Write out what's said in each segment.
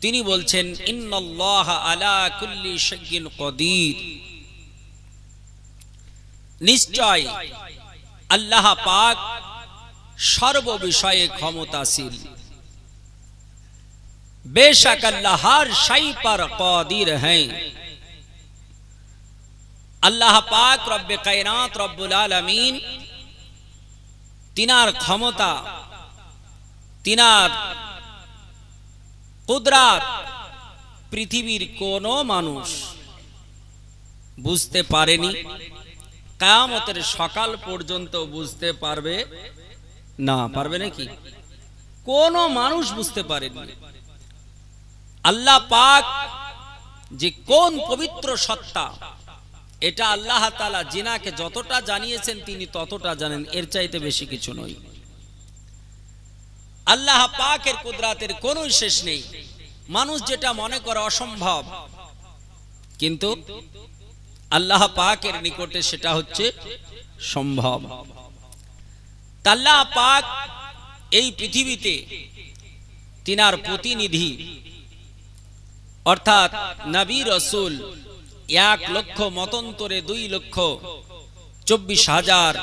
তিনি বলছেন আলা কুল্লি নিশ্চয় আল্লাহ পাক সর্ব বিষয়ে ক্ষমতাশীল। বেশক আল্লাহ হর পর কদির হ্যাঁ। আল্লাহ পাক রব্বে কায়নাত রব্বুল আলমিন তিনার ক্ষমতা, তিনার কুদরাত, পৃথিবীর কোন মানুষ বুঝতে পারেনি। কায়ামতের সকাল পর্যন্ত বুঝতে পারবে না, পারবে নাকি? কোন মানুষ বুঝতে পারেনি। আল্লাহ পাক যে কোন পবিত্র সত্তা, এটা আল্লাহ তালা জিনাকে যতটা জানিয়েছেন তিনি ততটা জানেন, এর চাইতে বেশি কিছু নয়। আল্লাহ পাকের কুদরাতের কোনো শেষ নেই। মানুষ যেটা মনে করে অসম্ভব। কিন্তু আল্লাহ পাকের নিকটে সেটা হচ্ছে সম্ভব। আল্লাহ পাক এই পৃথিবীতে তিনার প্রতিনিধি, অর্থাৎ নবী রসুল, এক লক্ষ মতন্তরে দুই লক্ষ চব্বিশ হাজার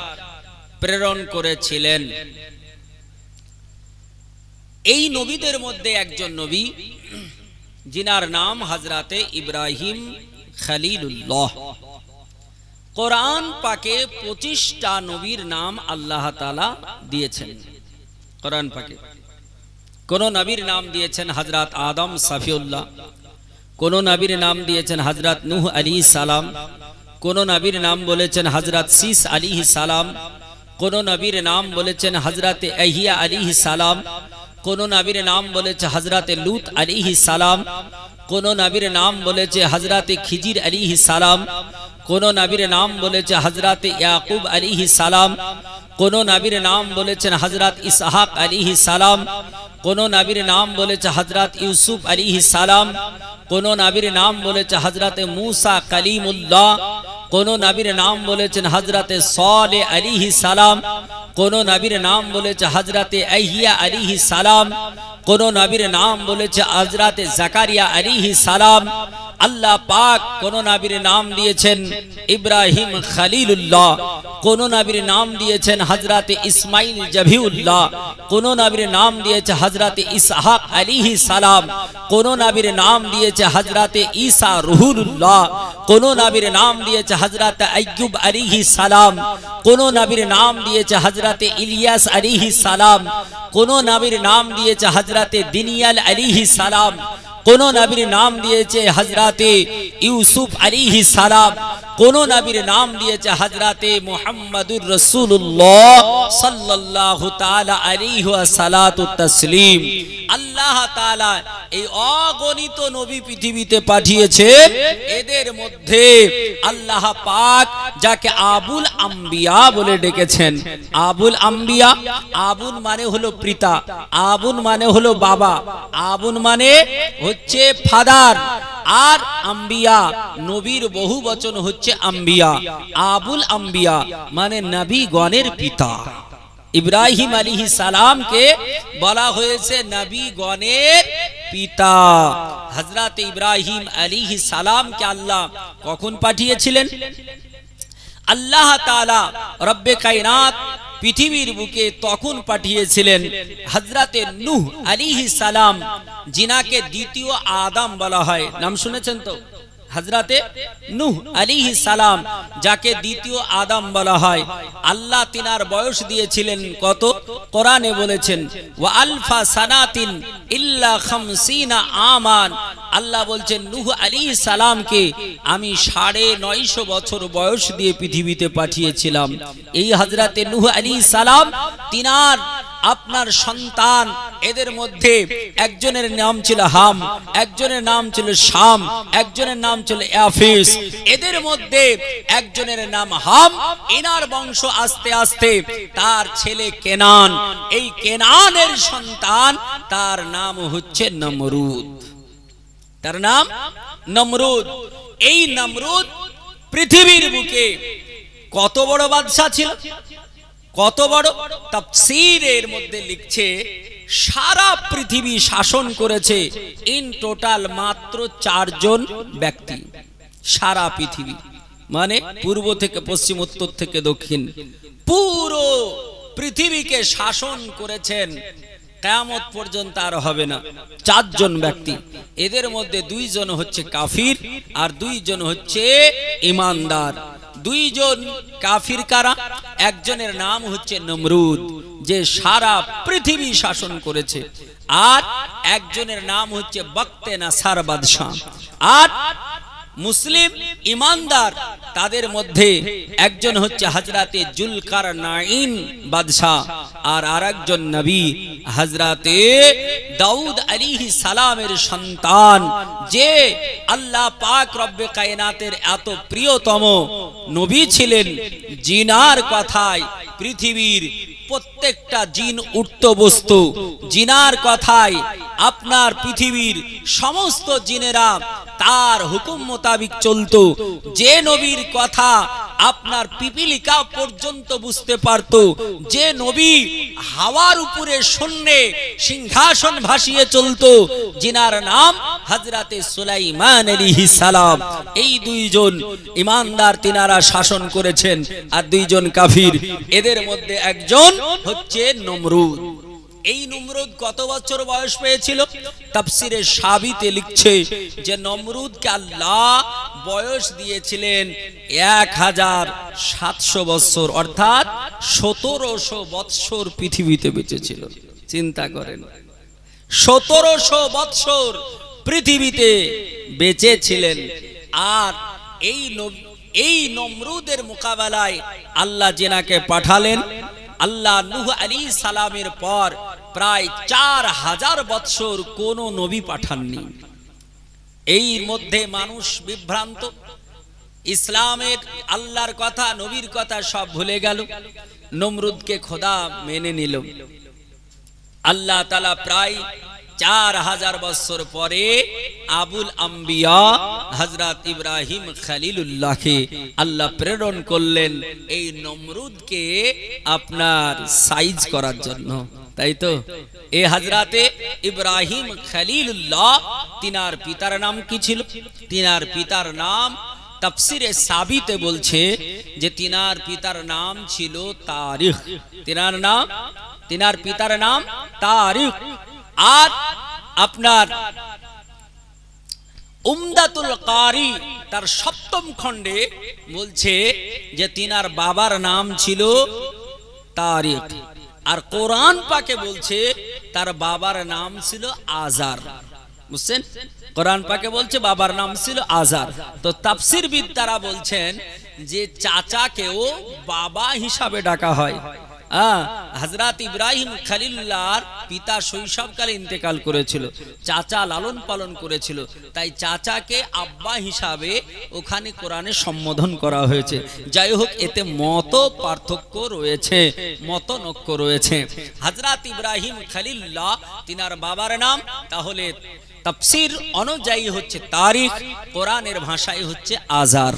প্রেরণ করেছিলেন। এই নবীদের মধ্যে একজন নবী, জিনার নাম হাজরাতে ইব্রাহিম খালিলুল্লাহ। কোরআন পাকে পঁচিশটা নবীর নাম আল্লাহ তালা দিয়েছেন। কোরআন পাকে। কোন নবীর নাম দিয়েছেন হজরত আদম সাফিউল্লাহ। কোন নবীর নাম দিয়েছেন হজরত নুহ আলী সালাম। কোন নবীর নাম বলেছেন হজরত সিস আলী সালাম। কোন নবীর নাম বলেছেন হজরত আহিয়া আলী সালাম। কোন নবীর নাম বলেছে হজরত লুত আলী সালাম, কোন নবীর নাম বলেছে হজরত খিজির আলী সালাম, কোন নবীর নাম বলেছে হজরত ইয়াকুব আলী সালাম, কোন নবীর নাম বলেছেন হজরত ইসহাক আলী সালাম, কোন নবীর নাম বলেছে হজরত ইউসুফ আলী সালাম, কোন নবীর নাম বলেছে হজরত মুসা কালিমুল্লাহ, কোন নবীর নাম বলেছেন হজরত সলে আলী সালাম কোন নবীর নাম বলেছে হাজরাতে আহিয়া আলিহি সালাম, কোন নবীর নাম বলেছে হাজরাতে জাকারিয়া আলিহি সালাম। আল্লাহ পাক কোন নবীর নাম দিয়েছেন ইব্রাহিম খালিলুল্লাহ। কোন নবীর নাম দিয়েছেন হজরত ইসমাইল জভিউল্লাহ, কোন নবীর নাম দিয়েছে হজরত ইসহাক আলী সালাম, কোন নবীর নাম দিয়েছে হজরত ঈসা রুহুল্লাহ কোন নবীর নাম দিয়েছে হজরত আইয়ুব আলী সালাম, কোন নবীর নাম দিয়েছে হজরত ইলিয়াস আলী সালাম, কোন নবীর নাম দিয়েছে হজরত দিনিয়াল আলী সালাম, কোন নবীর নাম দিয়েছে হজরতে ইউসুফ আলী সালাম কোন নবীর নাম দিয়েছে হাজরাতে মোহাম্মদুর রসুল্লাহ আলাইহি তাসলিম। আল্লাহ তাআলা এই অগণিত নবী পৃথিবীতে পাঠিয়েছেন এদের মধ্যে আল্লাহ পাক যাকে আবুল আম্বিয়া বলে ডেকেছেন। আবুল আম্বিয়া, আবুল মানে হলো পিতা, আবুল মানে হলো বাবা, আবুল মানে হচ্ছে ফাদার। আর আম্বিয়া, নবীর বহু বচন হচ্ছে আম্বিয়া, আবুল আম্বিয়া মানে নবী গণের পিতা। ইব্রাহিম আলী সালামকে বলা হয়েছে নবী গণের পিতা। হজরত ইব্রাহিম আলী সালামকে আল্লাহ কখন পাঠিয়েছিলেন? আল্লাহ তালা রব্বে কায়নাত পৃথিবীর বুকে তখন পাঠিয়েছিলেন। হজরতে নুহ আলিহি সালাম জিনাকে দ্বিতীয় আদাম বলা হয়। নাম শুনেছেন তো? হজরতে নুহ আলিহি সালাম, যাকে দ্বিতীয় আদাম বলা হয়। আল্লাহ তিনার বয়স দিয়েছিলেন কত? কোরআনে বলেছেন, ওয়া আলফা সানাতিন ইল্লা খামসিনা আমান। আল্লাহ বলছেন, নুহ আলী সালামকে আমি সাড়ে নয়শো বছর বয়স দিয়ে পৃথিবীতে পাঠিয়েছিলাম। এই হাজরাতে নুহ আলী সালাম তিনার আপনার সন্তান, এদের মধ্যে একজনের নাম ছিল হাম, একজনের নাম ছিল শাম, একজনের নাম ছিল ইয়াফিস এদের মধ্যে একজনের নাম হাম, এনার বংশ আস্তে আস্তে তার ছেলে কেনান। এই কেনানের সন্তান, তার নাম হচ্ছে নমরুদ। তার নাম নমরুদ। এই নমরুদ পৃথিবীর বুকে কত বড় বাদশাহ ছিল? কত বড়? তাফসীরের মধ্যে লিখছে, সারা পৃথিবী শাসন করেছে ইন টোটাল মাত্র চারজন ব্যক্তি। সারা পৃথিবী। মানে পূর্ব থেকে পশ্চিম, উত্তর থেকে দক্ষিণ। পুরো পৃথিবীকে শাসন করেছেন। কেয়ামত পর্যন্ত আর হবে না। চারজন ব্যক্তি। এদের মধ্যে দুইজন হচ্ছে কাফির আর দুইজন হচ্ছে ইমানদার। দুইজন কাফির কারা? একজনের নাম হচ্ছে নমরুদ, যে সারা পৃথিবী শাসন করেছে। আর একজনের নাম হচ্ছে বক্তে না সার বাদশাহ। আর মুসলিম ইমানদার, তাদের মধ্যে একজন হচ্ছে হাজরাতে জুলকার নাইন বাদশাহ আর আর একজন নবী হাজরাতে দাউদ আলিহি সালামের সন্তান যে আল্লাহ পাক রব্বে কায়নাতের এত প্রিয়তম নবী ছিলেন। জিনার কথায় পৃথিবীর প্রত্যেকটা জিন উঠত বস্তু। জিনার কথায় আপনার পৃথিবীর সমস্ত জিনেরা তার হুকুম মোতাবিক চলতো। যে নবীর কথা আপনার পিপিলিকা পর্যন্ত বুঝতে পারত, যে নবী হাওয়ার উপরে শূন্যে সিংহাসন ভাসিয়ে চলতো, জিনার নাম হাজরাতে সুলাইমান সালাম। এই দুইজন ইমানদার তিনারা শাসন করেছেন, আর দুইজন কাফির, এদের মধ্যে একজন হচ্ছে নমরুদ। এই নমরুদ কত বছর বয়স পেয়েছিল? তাফসিরে সাবিতে লিখছে যে নমরুদকে আল্লাহ বয়স দিয়েছিলেন এক হাজার সাতশো বৎসর, অর্থাৎ সতেরোশো বৎসর পৃথিবীতে বেঁচেছিল। চিন্তা করেন, সতেরোশো বৎসর পৃথিবীতে বেঁচেছিলেন আর এই এই নমরুদের মোকাবেলায় আল্লাহ জেনাকে পাঠালেন, আল্লাহ নুহ আলী সালামের পর প্রায় চার হাজার বৎসর কোন নবী পাঠাননি। এই মধ্যে মানুষ বিভ্রান্ত। ইসলামের আল্লাহর কথা, নবীর কথা সব ভুলে গেল। নমরুদকে খোদা মেনে নিল। আল্লাহ তালা প্রায় চার হাজার বছর পরে আবুল আম্বিয়া হজরত ইব্রাহিম খালিলুল্লাহকে আল্লাহ প্রেরণ করলেন এই নমরুদকে আপনার সাইজ করার জন্য। তাই তো? এ হাজরাতে ইব্রাহিম খালিলুল্লাহ, তিনার পিতার নাম কি ছিল? তিনার পিতার নাম তফসিরে সাবিতে বলছে যে তিনার পিতার নাম ছিল তারিখ। তিনার নাম? তিনার পিতার নাম তারিক আর আপনার উমদাতুল কারি তার সপ্তম খণ্ডে বলছে যে তিনার বাবার নাম ছিল তারিক আর কোরআন পাকে বলছে তার বাবার নাম ছিল আজার। বুঝছেন? কোরআন পাকে বলছে বাবার নাম ছিল আজার। তো তাফসির তারা বলছেন যে চাচাকেও বাবা হিসাবে ডাকা হয়। হজরত ইব্রাহিম খালিল্লার পিতা শৈশবকালে ইন্তেকাল করেছিল, চাচা লালন পালন করেছিল, তাই চাচাকে আব্বা হিসাবে ওখানে কোরআনে সম্বোধন করা হয়েছে। যাই হোক, এতে মত পার্থক্য রয়েছে, মত নক্য রয়েছে। হজরত ইব্রাহিম খালিল্লাহ তিনার বাবার নাম, তাহলে তাফসির অনুযায়ী হচ্ছে তারিখ, কোরআনের ভাষায় হচ্ছে আজার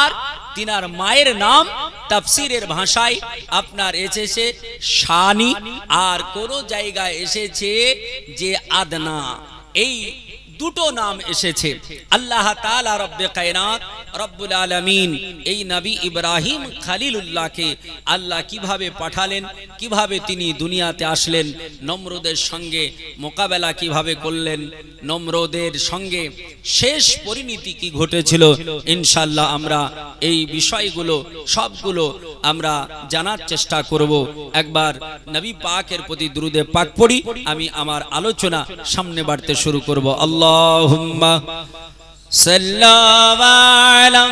আর তিনার মায়ের নাম তাফসিরের ভাষায় আপনার এসেছে শানি আর কোন জায়গায় এসেছে যে আদনা। এই দুটো নাম এসেছে। আল্লাহ তাআলা রব্বে কায়নাত, রব্বুল আলামিন, এই নবী ইব্রাহিম খালিলুল্লাহকে আল্লাহ কীভাবে পাঠালেন, কীভাবে তিনি দুনিয়াতে আসলেন, নম্রদের সঙ্গে মোকাবেলা কীভাবে করলেন, নম্রদের সঙ্গে শেষ পরিণতি কি ঘটেছিল ইনশাল্লাহ আমরা এই বিষয়গুলো, সবগুলো আমরা জানার চেষ্টা করব। একবার নবী পাকের প্রতি দ্রুদে পাক পড়ি, আমি আমার আলোচনা সামনে বাড়তে শুরু করব। আল্লাহুম্মা সাল্লাল্লাহু আলা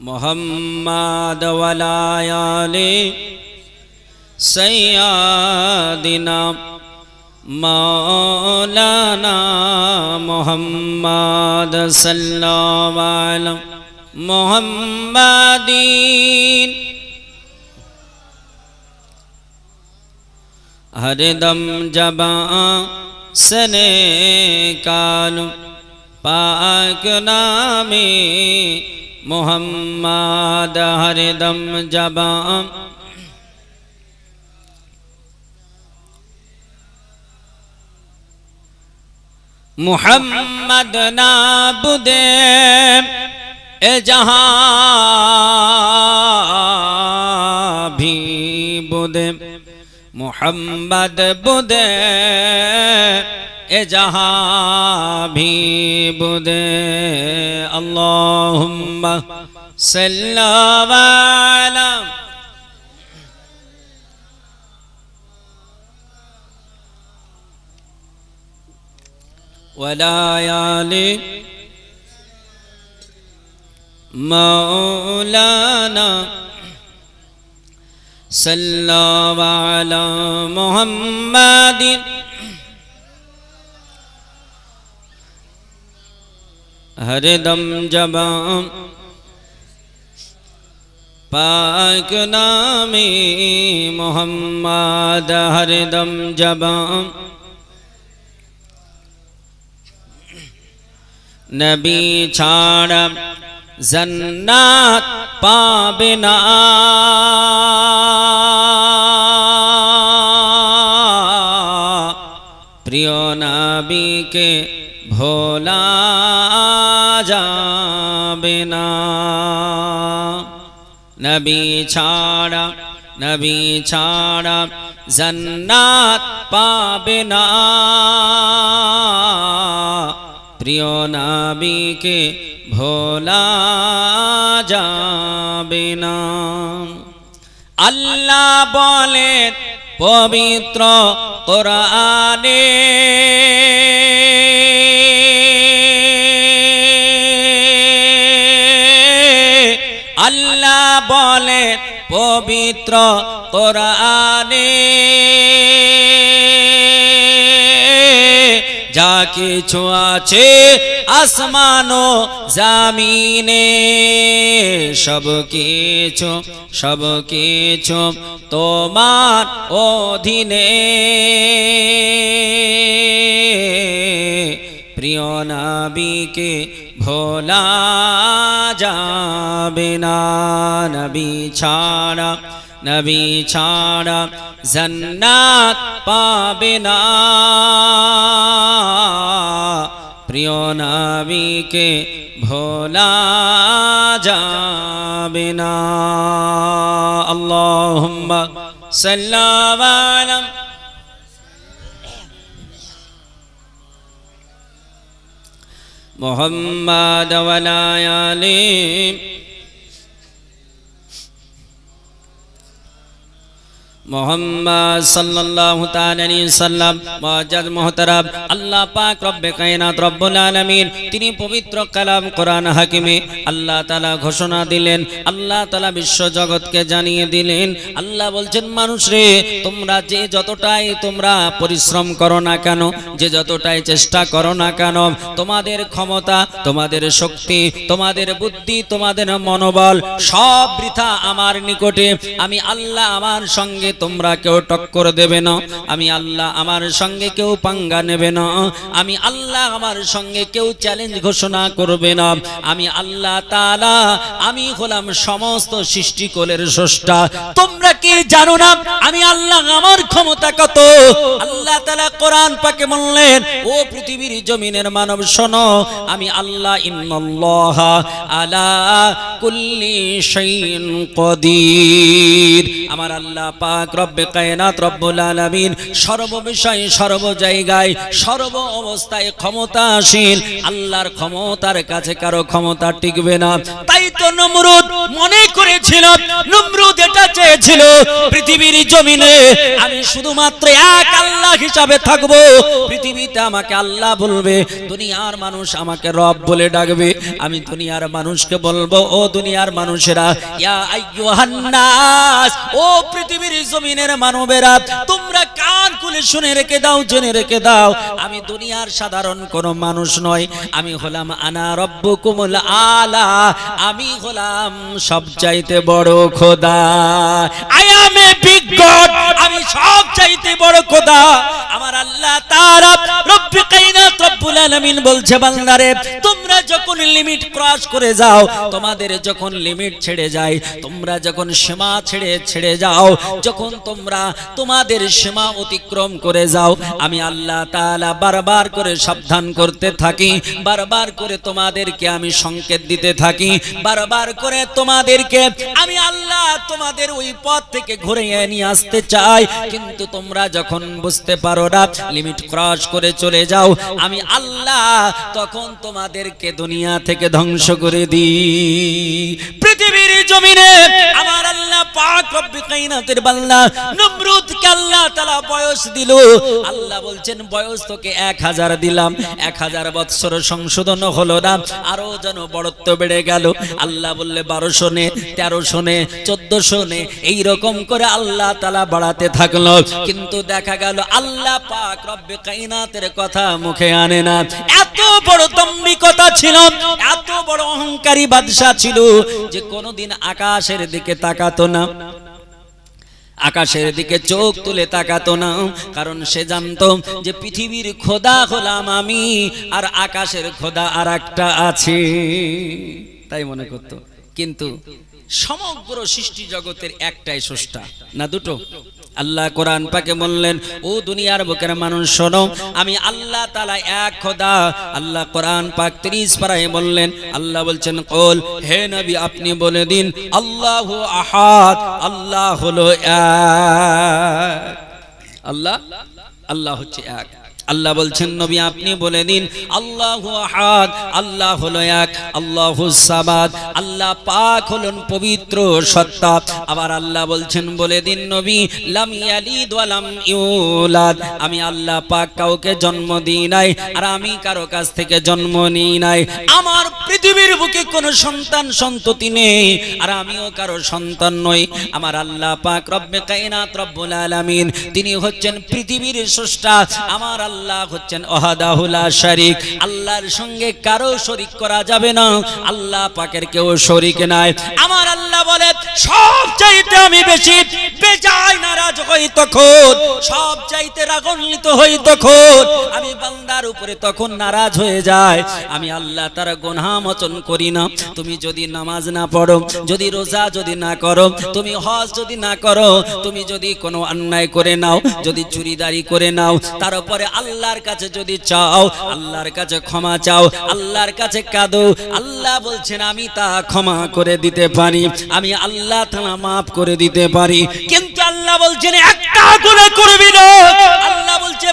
মোহাম্মদ ওয়ালায়ালে সৈয়াদিনা মৌলানা মোহাম্মদ সাল্লাল্লাহু মোহাম্মদিন हरदम जबा सने काल, पाक नामे मोहम्मद हरदम जबा मोहम्मद नाबुदे ए जहाँ भी बुदे। محمد بدے اے جہاں بھی بدے اللهم صلی ولا يالي مولانا صلوا على محمد. هر دم جبا پاک نامی محمد هر دم جبا نبی چھاڑ زنات پابنا নবীকে ভোলা যাবে না। নবী ছাড়া নবী ছাড়া জন্নাত পাবে না। প্রিয় নাবিকে ভোলা যাবে না। আল্লাহ বলে পবিত্র কোরআনে বলে পবিত্র কোরআনে। যা কিছু আছে আসমানো জামিনে, সব কিছু সব কিছু তোমার অধীনে। প্রিয় নাবিকে ভোলা যাবে না নবী ছাড়া নবী ছাড়া জন্নাত পাবে না। প্রিয় নাবিকে ভোলা যাবে না। আল্লাহুম্মা সাল্লাল্লাহু محمد ولا آله মোহাম্মদ সাল্লাল্লাহু তিনি পবিত্র কালাম কোরআন হাকিমে আল্লাহ তাআলা ঘোষণা দিলেন, আল্লাহ তাআলা বিশ্ব জগৎকে জানিয়ে দিলেন, আল্লাহ বলছেন, মানুষ রে, তোমরা যে যতটাই তোমরা পরিশ্রম করো না কেন, যে যতটাই চেষ্টা করো না কেন, তোমাদের ক্ষমতা, তোমাদের শক্তি, তোমাদের বুদ্ধি, তোমাদের মনোবল সব বৃথা আমার নিকটে। আমি আল্লাহ আমার সঙ্গে তোমরা কেউ টক্কর দেবে না। আমি আল্লাহ আমার সঙ্গে কেউ পাঙ্গা নেবে না। আমি আল্লাহ আমার সঙ্গে কেউ চ্যালেঞ্জ ঘোষণা করবে না। আমি আল্লাহ তালা আমি হলাম সমস্ত সৃষ্টিকলের স্রষ্টা। তোমরা কি জানো না? আমি আল্লাহ আমার ক্ষমতা কত? আল্লাহ তালা কোরআন পাকে বললেন, ও পৃথিবীর জমিনের মানব, শোনো, আমি আল্লাহ আলা কুল্লি শাইইন কদির। আমার আল্লাহ পাক রব্বে কায়নাত রব্বুল আলামিন সর্ব বিষয়ে সর্ব জায়গায় সর্ব অবস্থায় ক্ষমতাশীল আল্লাহর ক্ষমতার কাছে কারও ক্ষমতা টিকবে না। তাই তো নমরুদ মনে করেছিল, নমরুদ চেয়েছিল পৃথিবীর জমিনে, আমি শুধুমাত্র এক আল্লাহ হিসাবে থাকব। পৃথিবীতে আমাকে আল্লাহ বলবে, দুনিয়ার মানুষ আমাকে রব বলে ডাকবে। আমি দুনিয়ার মানুষকে বলব, ও দুনিয়ার মানুষেরা ও পৃথিবীর জমিনের মানবেরা, তোমরা কান খুলে শুনে রেখে দাও, জেনে রেখে দাও, আমি দুনিয়ার সাধারণ কোনো মানুষ নয় আমি হলাম আনা আলা, আমি হলাম সবচাইতে বড় খোদা। I am a big god আমি বড় খোদা। আমার আল্লাহ রব্বি কায়নাত রব্বুল আলামিন বলছে, বান্দারে, তোমরা যখন লিমিট ক্রস করে যাও, তোমাদের যখন লিমিট ছেড়ে যায়, তোমরা যখন সীমা ছেড়ে ছেড়ে যাও, যখন তোমরা তোমাদের সীমা অতিক্রম করে যাও, আমি আল্লাহ তাআলা বারবার করে সাবধান করতে থাকি, বারবার করে তোমাদেরকে আমি সংকেত দিতে থাকি, বারবার করে তোমাদেরকে আমি আল্লাহ তোমাদের ওই পথ থেকে ঘুরে নিয়ে আসতে চাই। কিন্তু তোমরা যখন বুঝতে পারো না লিমিট ক্রস করে চলে যাও, আমি আল্লাহ তখন তোমাদেরকে দুনিয়া থেকে ধ্বংস করে দিই। পৃথিবীর জমিনে আমার আল্লাহ পাক রব্বি কাইনাতের বান্দা নমরুদকে আল্লাহ তাআলা বয়স দিল। আল্লাহ বলছেন, বয়স তোকে এক হাজার দিলাম। এক হাজার বৎসর সংশোধন হলো না। আরও যেন বড়ত্ব বেড়ে গেল। আল্লাহ বললে, বারোশো নে, তেরোশো নে, চোদ্দশো নে। এইরকম করে আল্লাহ তালা বাড়াতে থাকল। কিন্তু দেখা গেল, আল্লাহ পাক রব্বে কাইনাতের কথা মুখে আনে না। বড় ছিল, এত বড় অহংকারী ছিল যে কোনোদিন আকাশের দিকে তাকাতো না। আকাশের দিকে চোখ তুলে তাকাতো না, কারণ সে জানতো যে পৃথিবীর খোদা হলাম আমি, আর আকাশের খোদা আর একটা আছে। তাই মনে করতো। কিন্তু সমগ্র সৃষ্টি জগতের একটাই স্রষ্টা, না দুটো? আল্লাহ কোরআন পাকে বললেন, ও দুনিয়ার বুকের মানুষ, শোনো, আমি আল্লাহ তালা এক খোদা। আল্লাহ কোরআন পাক ত্রিশ পারায় বললেন, আল্লাহ বলছেন, কল, হে নবী, আপনি বলে দিন, আল্লাহ আহাদ, আল্লাহ হলো এক। আল্লাহ আল্লাহ হচ্ছে এক। আল্লাহ বলছেন, নবী আপনি বলে দিন, আল্লাহ আহাদ, আল্লাহ হলো এক, আল্লাহ সাবাদ আল্লাহ পাক হলেন পবিত্র, সত্তা। আবার আল্লাহ বলছেন, বলে দিন, নবী, লাম ইয়ালিদ ওয়া লাম ইউলাদ। আমি আল্লাহ পাক কাউকে জন্ম দিই নাই, আর আমি কারও কাছ থেকে জন্ম নিই নাই। আমার পৃথিবীর বুকে কোনো সন্তান সন্ততি নেই, আর আমিও কারও সন্তান নই। আমার আল্লাহ পাক রব্বে কায়নাত রব্বুল আলামিন, তিনি হচ্ছেন পৃথিবীর স্রষ্টা। আমার আল্লাহ হচ্ছেন অহাদাহুলা শরিক। আল্লাহর সঙ্গে কারও শরিক করা যাবে না। আল্লাহ পাকের কেউ শরিক নাই। আমার আল্লাহ বলে সব চাইতে আমি বেশি বেজায় নারাজ হই তখন হই তখন। আমি বান্দার উপরে তখন নারাজ হয়ে যায় আমি আল্লাহ তারা মোচন করি না। তুমি যদি নামাজ না পড়ো, যদি রোজা যদি না করো, তুমি হজ যদি না করো, তুমি যদি কোনো অন্যায় করে নাও, যদি চুরিদারি করে নাও, তার উপরে আল্লাহর কাছে যদি চাও, আল্লাহর কাছে ক্ষমা চাও, আল্লাহর কাছে কাঁদো, আল্লাহ বলছেন, আমি তা ক্ষমা করে দিতে পারি। আমি আল্লাহ তালা মাফ করে দিতে পারি। কিন্তু আল্লাহ বলছেন, একটা গুণা করবি না। আল্লাহ বলছে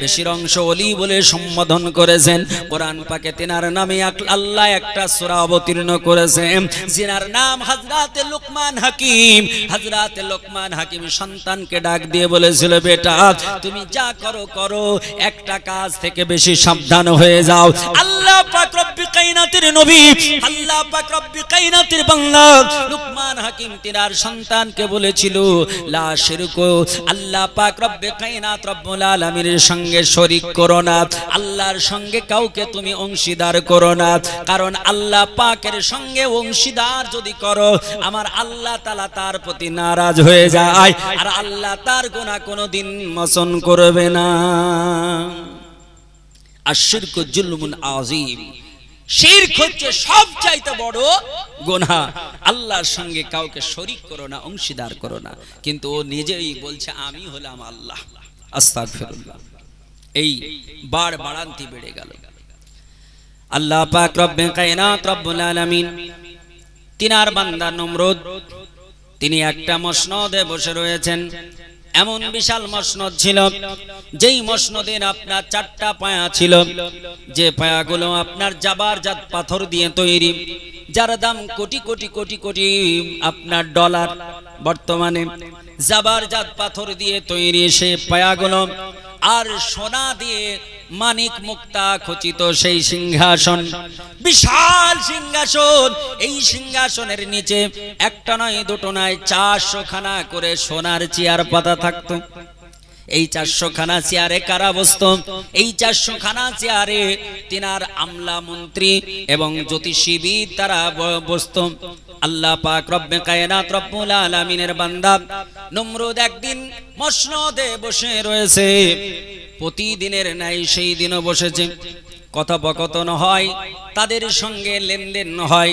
বেশির অংশ অলি বলে সম্বোধন করেছেন। কোরআন পাকে তেনার নামে আল্লাহ একটা সূরা অবতীর্ণ করেছেন, যিনার নাম হযরতে লুকমান হাকিম। হযরতে লুকমান হাকিম সন্তানকে ডাক দিয়ে বলেছিল, বেটা, তুমি যা করো করো। একটা কাজ থেকে বেশি সাবধান হয়ে যাও। আল্লাহ নবী, আল্লাহ লুকমান হাকিম তিনার সন্তানকে বলেছিল, লা আল্লাহ পাক কায়নাত রব্বুল আলামিনের সঙ্গে শরীক করো না। আল্লাহর সঙ্গে কাউকে তুমি অংশীদার করো না। কারণ আল্লাহ পাকের সঙ্গে অংশীদার যদি করো, আমার আল্লাহ তাআলা তার প্রতি নারাজ হয়ে যায়। আর আল্লাহ তার গুনাহ কোনোদিন মোচন করবে না। বড় গুনাহ। আল্লাহর সঙ্গে কাউকে শরীক করো না, অংশীদার করো না। কিন্তু ও নিজেই বলছে, আমি হলাম আল্লাহ। এই বার বাড়ান্তি বেড়ে গেল। আল্লাহ পাক রব্বে কায়নাত রব্বুল আলামিন তিনার বান্দা নমরুদ, তিনি একটা মসনদে বসে রয়েছেন। এমন বিশাল মসনদ ছিল, যেই মসনদের আপনার চারটা পায়া ছিল। যে পায়াগুলো আপনার যাবার জাত পাথর দিয়ে তৈরি, যার দাম কোটি কোটি কোটি কোটি আপনার ডলার। বর্তমানে যাবার জাত পাথর দিয়ে তৈরি সে পায়াগুলো, আর সোনা দিয়ে মানিক মুক্তা খচিত সেই সিংহাসন। বিশাল সিংহাসন। এই সিংহাসনের নিচে একটা নয়, দুটো নয় চারশো খানা করে সোনার চেয়ার পাতা থাকতো। এই চারশো খানা চেয়ারে কারা বসত? এই চারশো খানা চেয়ারে তিনার আমলা মন্ত্রী এবং জ্যোতিষীবিদ তারা বসত। আল্লাহ পাক রব্বে কায়নাত রব্বুল আলামিনের বান্দা। নমরুদ একদিন মসনদে বসে রয়েছে। প্রতিদিনের ন্যায় সেই দিনও বসেছে। কথোপকথন হয়, তাদের সঙ্গে লেনদেন হয়।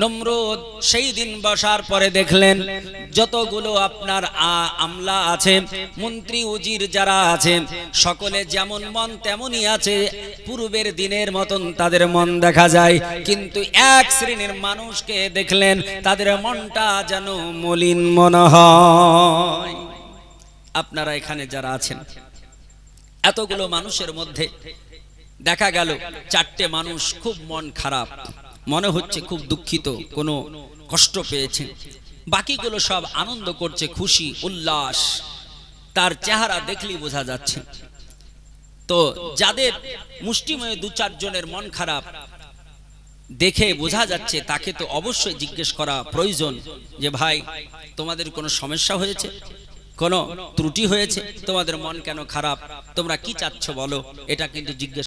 নমরুদ সেই দিন বসার পরে দেখলেন, যতগুলো আপনার আমলা আছে, মন্ত্রী, উজির যারা আছে, সকলে যেমন মন তেমনই আছে, পূর্বের দিনের মতন তাদের মন দেখা যায়। কিন্তু এক শ্রেণির মানুষকে দেখলেন, তাদের মনটা যেন মলিন মনে হয়। আপনারা এখানে যারা আছেন এতগুলো মানুষের মধ্যে দেখা গেল চারটে মানুষ খুব মন খারাপ, মনে হচ্ছে খুব দুঃখিত, কোনো কষ্ট পেয়েছে। বাকিগুলো সব আনন্দ করছে, খুশি, উল্লাস। তার চেহারা দেখলেই বোঝা যাচ্ছে। তো যাদের মুষ্টিময় দু চারজনের মন খারাপ, দেখে বোঝা যাচ্ছে তাকে তো অবশ্যই জিজ্ঞেস করা প্রয়োজন যে, ভাই, তোমাদের কোনো সমস্যা হয়েছে? কোনো ত্রুটি হয়েছে? তোমাদের মন কেন খারাপ? তোমরা কি চাচ্ছ বলো? এটা কিন্তু জিজ্ঞেস